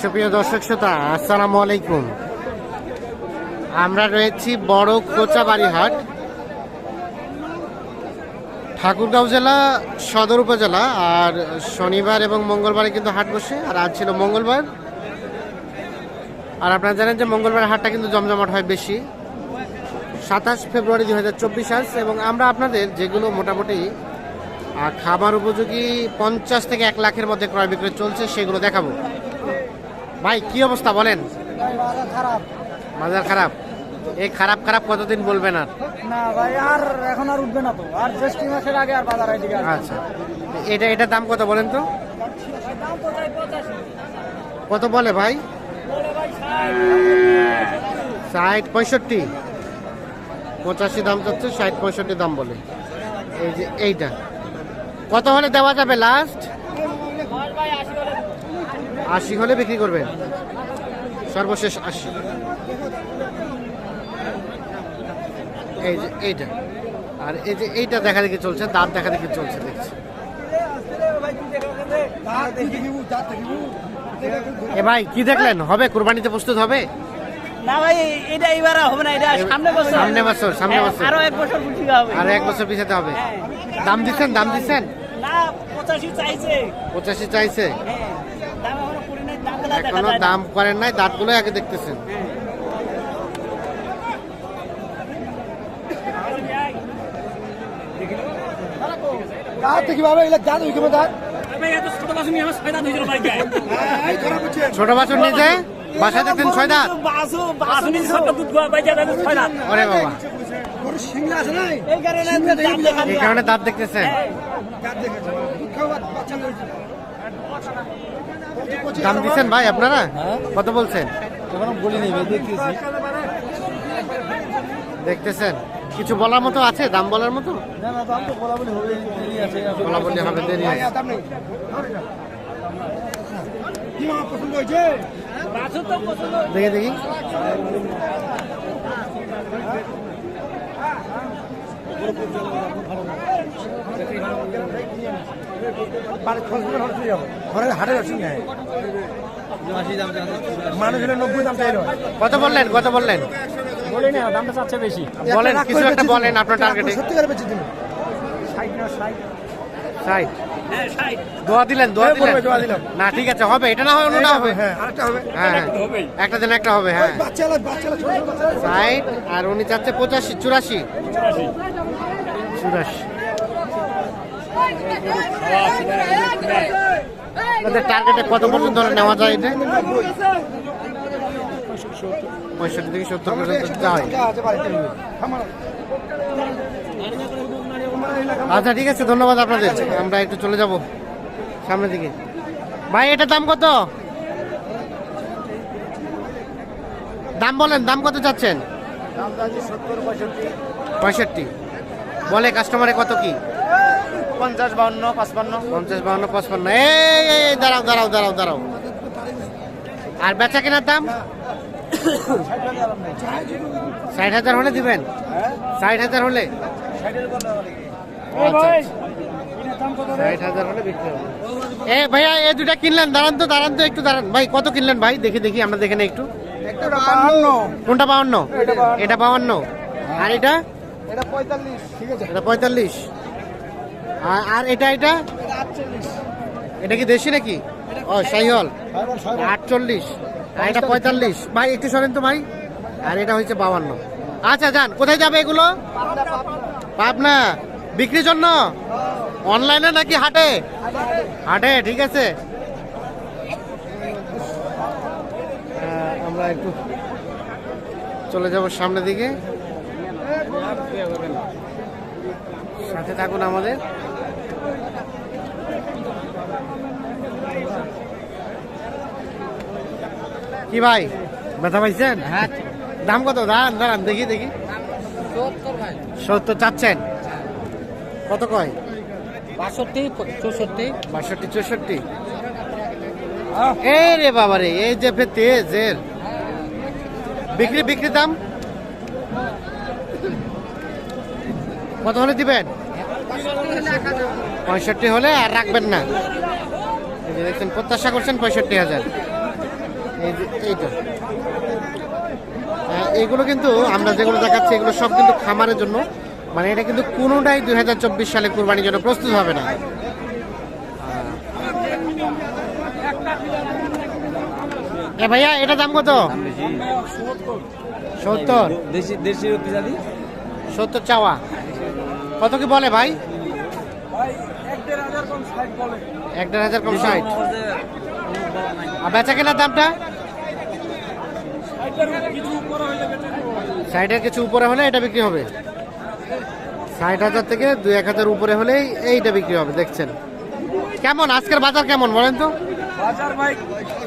সুপ্রিয় দর্শক শ্রোতা, আসসালামু আলাইকুম। আমরা রয়েছি বড় কোচাবাড়ি হাট ঠাকুরগাঁও জেলা, সদর উপজেলা, আর শনিবার এবং মঙ্গলবারে কিন্তু হাট বসে, আর আজ ছিল মঙ্গলবার। আর আপনারা জানেন যে মঙ্গলবার হাটটা কিন্তু জমজমাট হয় বেশি। সাতাশ ফেব্রুয়ারি দুই হাজার চব্বিশ আজ, এবং আমরা আপনাদের যেগুলো মোটামুটি খাবার উপযোগী পঞ্চাশ থেকে এক লাখের মধ্যে ক্রয় বিক্রয় চলছে সেগুলো দেখাবো। ভাই কি অবস্থা বলেন? বাজার খারাপ। এই খারাপ খারাপ কতদিন বলবেন আর না ভাই আর এখন আর উঠবে না তো। আর জ্যৈষ্ঠী মাসের আগে আর বাজার এদিকে আচ্ছা। এটা এটা দাম কত বলেন তো। কত বলে ভাই? ষাট। ষাট পঁয়ষট্টি। পঁচাশি দাম চাচ্ছে ষাট পঁয়ষট্টি দাম বলে। এই যে এইটা। কত হলে দেওয়া যাবে লাস্ট আশি হলে বিক্রি করবেন সর্বশেষ আশি। এই যে এইটা। আর এই যে এইটা দেখা দেখি চলছে দাঁত দেখা দেখি চলছে দেখছি। এ ভাই কি দেখলেন? হবে? কুরবানিতে প্রস্তুত হবে? না ভাই এটা এবার হবে না এটা সামনে বছর। সামনে বছর, সামনে হ্যাঁ, বছর। আরও এক বছর হবে। আর এক বছর পিছাতে হবে। হ্যাঁ। দাম দিচ্ছেন দাম দিচ্ছেন? পঁচাশি চাইছে। হ্যাঁ এখনও দাম করেন নাই দাঁতগুলো আগে দেখতেছেন। ছোট বাছুর নিজে বাসায় দেখতেন ছয় দাঁত? বাসু বাসু নিয়ে ছোট বাবা। এই কারণে দাম দেখা এই কারণে দাঁত দেখতেছেন। খাওয়া দাম দিচ্ছেন ভাই আপনারা? কত বলছেন? এখনও বলি নেই ভাই দেখতেছি। দেখতেছেন? কিছু বলার মতো আছে? দাম বলার মতো? না না দাম তো বলা বলি হবে দেরি আছে। বলা বললে হাটে যাচ্ছি না নব্বই দাম চাইল। কত বললেন? কত বললেন? বলি দামটা চাচ্ছে বেশি। বলেন কিছু একটা বলেন আপনার টার্গেটে সত্যি করে বেঁচে দিন ষাট না ষাট। ষাট? হ্যাঁ ষাট। দোয়া দিলেন দোয়া হ্যাঁ, দিলেন। না ঠিক আছে হবে। এটা না হয় অন্যটা হবে হ্যাঁ। হবে। হ্যাঁ। একটা দিন একটা হবে হ্যাঁ। ষাট আর উনি চাচ্ছে পঁচাশি চুরাশি। চুরাশি আপনাদের টার্গেটে কত পর্যন্ত নেওয়া যায় এটা? পঁয়ষট্টি থেকে সত্তর পর্যন্ত যায়। আচ্ছা ঠিক আছে ধন্যবাদ আপনাদের। আমরা একটু চলে যাব সামনের দিকে। ভাই এটার দাম কত? দাম বলেন দাম কত চাচ্ছেন? পঁয়ষট্টি। বলে কাস্টমারে কত কি? পঞ্চাশ বাউন্ন পাঁচপান্ন। পঞ্চাশ বাউন্ন পঁচপান্ন। এই দাঁড়াও দাঁড়াও দাঁড়াও দাঁড়াও। আর বেচা কেনার দাম? ষাট হাজার হলে দিবেন? ষাট হাজার হলে? আচ্ছা, আচ্ছা। ষাট হাজার হলে বিক্রি হবে। এ ভাইয়া এ দুটা কিনলেন দাঁড়ান তো দাঁড়ান তো একটু দাঁড়ান। ভাই কত কিনলেন ভাই? দেখি দেখি আমরা দেখে নিই একটু। কোনটা বাউন্ন। এটা বাউন্ন। আর এটা? এটা পঁয়তাল্লিশ। ঠিক আছে। এটা পঁয়তাল্লিশ। আর আর এটা এটা? এটা কি দেশি নাকি? ও সাইহল। আটচল্লিশ। আর এটা পঁয়তাল্লিশ। ভাই একটু সরেন তো ভাই। আর এটা হচ্ছে বাউান্ন। আচ্ছা যান। কোথায় যাবে এগুলো? পাবনা বিক্রির জন্য? অনলাইনে নাকি হাটে? হাটে ঠিক আছে। আমরা একটু চলে যাব সামনের দিকে। সাথে থাকুন আমাদের। কি ভাই ব্যথা পাইছেন? হ্যাঁ। দাম কত? দাঁড়ান দাঁড়ান দেখি দেখি। সত্তর চাচ্ছেন? কত কয়? বাষট্টি চৌষট্টি। বাষট্টি চৌষট্টি। এই রে বাবা রে এই যে ফের তেজ এর বিক্রি বিক্রি দাম? কত হলে দিবেন? পঁয়ষট্টি হলে আর রাখবেন না। এই যে দেখছেন প্রত্যাশা করছেন পঁয়ষট্টি হাজার। এই আহ, এগুলো কিন্তু আমরা যেগুলো দেখাচ্ছি এগুলো সব কিন্তু খামারের জন্য। মানে এটা কিন্তু কোনোটাই দুই হাজার চব্বিশ সালে কুরবানির জন্য প্রস্তুত হবে না। এ ভাইয়া এটা দাম কত? সত্তর। দেশি দেশি সত্তর চাওয়া। কত কি বলে ভাই? এক দেড় হাজার কম ষাট আর বেচা কেনার দামটা? ষাটের কিছু উপরে হলে এটা বিক্রি হবে। ষাট হাজার থেকে দুই এক হাজার উপরে হলেই এইটা বিক্রি হবে দেখছেন। কেমন? আজকের বাজার কেমন বলেন তো? বাজার ভাই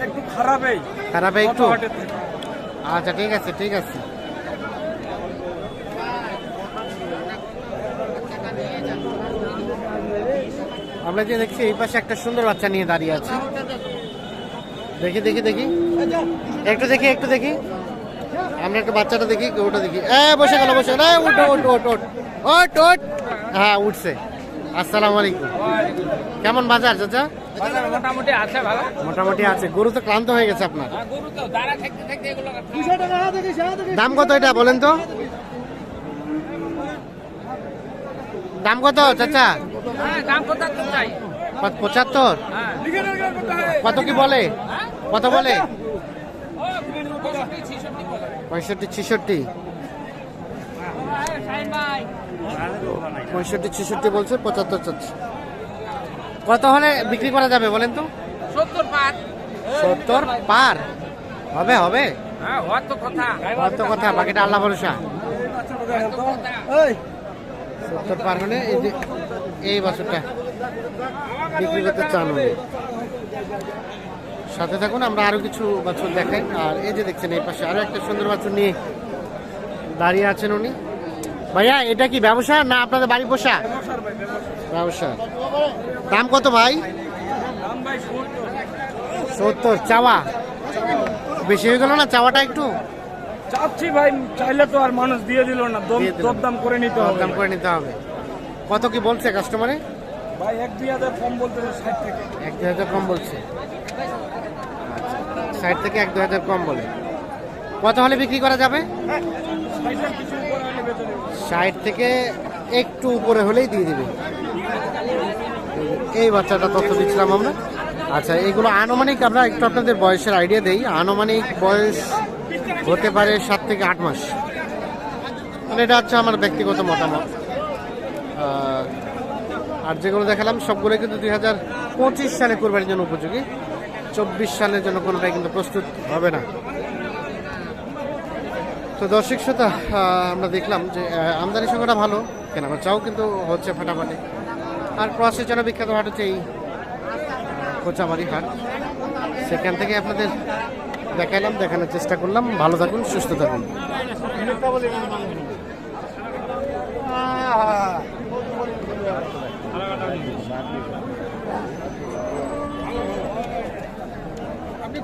একটু খারাপই। আচ্ছা ঠিক আছে ঠিক আছে। আমরা যে দেখছি এই পাশে একটা সুন্দর বাচ্চা নিয়ে দাঁড়িয়ে আছে। দেখি দেখি দেখি। একটু দেখি একটু দেখি। আমরা একটা বাচ্চাটা দেখি ওটা দেখি। এ বসে গেল বসে হ্যাঁ উঠছে। আসসালামু আলাইকুম। কেমন বাজার চাচা? মোটামুটি আছে ভালো। মোটামুটি আছে। গরু তো ক্লান্ত হয়ে গেছে আপনার। গরু তো দাঁড়া থাকতে থাকতে এগুলো দাম কত এটা বলেন তো? দাম কত চাচা? হ্যাঁ দাম কত পঁচাত্তর? হ্যাঁ। কত কি বলে? কত বলে? পঁয়ষট্টি ছিষট্টি। পঁয়ষট্টি ছিষট্টি বলছে পঁচাত্তর চাচ্ছে। কত হলে বিক্রি করা যাবে বলেন তো? সত্তর পার। হবে হবে। হ্যাঁ কথা। কত কথা বাকিটা আল্লাহ ভরসা। সত্তর পার হলে এই যে এই বছরটা বিক্রি করতে চান সাথে থাকুন আমরা আরও কিছু বছর দেখাই। আর এই যে দেখছেন এই পাশে আরও একটা সুন্দর বছর নিয়ে দাঁড়িয়ে আছেন উনি। ভাইয়া এটা কি ব্যবসা না আপনাদের বাড়ি পোষা? ব্যবসা। দাম কত ভাই? সত্তর। চাওয়া? বেশি হয়ে গেল না? চাওয়াটা একটু? চাচ্ছি ভাই চাইলে তো আর মানুষ দিয়ে দিল না। দম দিয়ে দিল না। দাম করে নিতে হবে। দাম করে নিতে হবে। কত কি বলছে কাস্টমারে ভাই এক দুই হাজার কম বলতে ষাট থেকে এক দু হাজার কম বলছে। ষাট থেকে এক দু হাজার কম বলে। কত হলে বিক্রি করা যাবে? ষাট থেকে একটু উপরে হলেই দিয়ে দিবে। এই বাচ্চাটা তথ্য দিচ্ছিলাম আমরা। আচ্ছা এগুলো আনুমানিক আমরা একটু আপনাদের বয়সের আইডিয়া দেই। আনুমানিক বয়স হতে পারে সাত থেকে আট মাস। মানে এটা হচ্ছে আমার ব্যক্তিগত মতামত। আর যেগুলো দেখালাম সবগুলো কিন্তু দুই হাজার পঁচিশ সালে কোরবানির জন্য উপযোগী। চব্বিশ সালের জন্য কোনোটাই কিন্তু প্রস্তুত হবে না। তো দর্শক শ্রোতা আমরা দেখলাম যে আমদানি সংখ্যাটা ভালো কেনা চাও কিন্তু হচ্ছে ফাটাফাটি। আর ক্রসের জন্য বিখ্যাত হাট হচ্ছে এই কোচামারি হাট। সেখান থেকে আপনাদের দেখালাম, দেখানোর চেষ্টা করলাম। ভালো থাকুন, সুস্থ থাকুন। আপনি